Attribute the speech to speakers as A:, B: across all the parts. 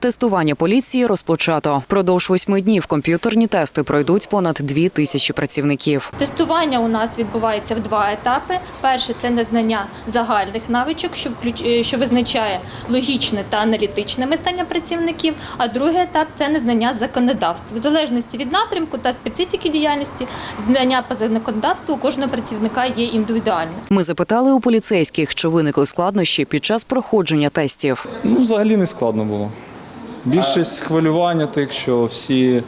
A: Тестування поліції розпочато. Впродовж восьми днів комп'ютерні тести пройдуть понад дві тисячі працівників.
B: Тестування у нас відбувається в два етапи. Перше це незнання загальних навичок, що включ... е, що визначає логічне та аналітичне мислення працівників. А другий етап це незнання законодавства. В залежності від напрямку та специфіки діяльності, знання по законодавству у кожного працівника є індивідуальне.
A: Ми запитали у поліцейських, чи виникли складнощі під час проходження тестів.
C: Ну, взагалі не складно було. Більшість хвилювання тих, що всі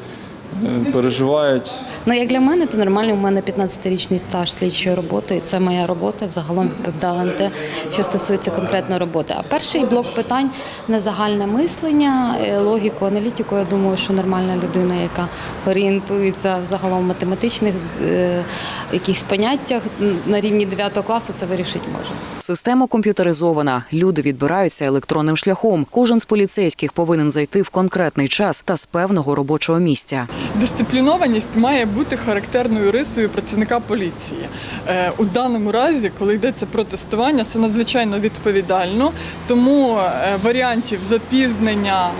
C: е, переживають.
D: Ну, як для мене, то нормально. У мене 15-річний стаж слідчої роботи, і це моя робота. Загалом відповідала на те, що стосується конкретної роботи. А перший блок питань на загальне мислення, е, логіку, аналітику. Я думаю, що нормальна людина, яка орієнтується в математичних е, якихось поняттях на рівні 9 класу, це вирішити може.
A: Система комп'ютеризована. Люди відбираються електронним шляхом. Кожен з поліцейських повинен зайти в конкретний час та з певного робочого місця.
E: Дисциплінованість має бути характерною рисою працівника поліції. Е, У даному разі, коли йдеться про тестування, це надзвичайно відповідально, тому е, варіантів запізнення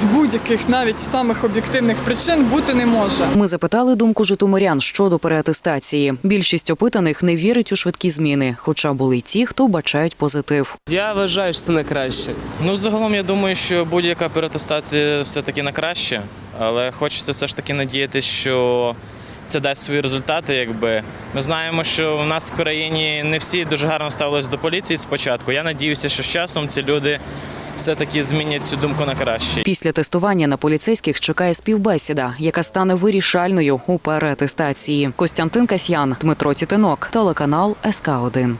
E: з будь-яких навіть самих об'єктивних причин бути не може.
A: Ми запитали думку житомирян щодо переатестації. Більшість опитаних не вірить у швидкі зміни, хоча були й ті, хто бачають позитив.
F: Я вважаю, що це не краще.
G: Ну, загалом я думаю, що будь-яка перетестація все-таки на краще, але хочеться все ж таки надіятися, що це дасть свої результати. Якби ми знаємо, що в нас в країні не всі дуже гарно ставились до поліції спочатку. Я надіюся, що з часом ці люди все-таки змінять цю думку на краще.
A: Після тестування на поліцейських чекає співбесіда, яка стане вирішальною у переатестації. Костянтин Касьян, Дмитро Тітинок, телеканал СК 1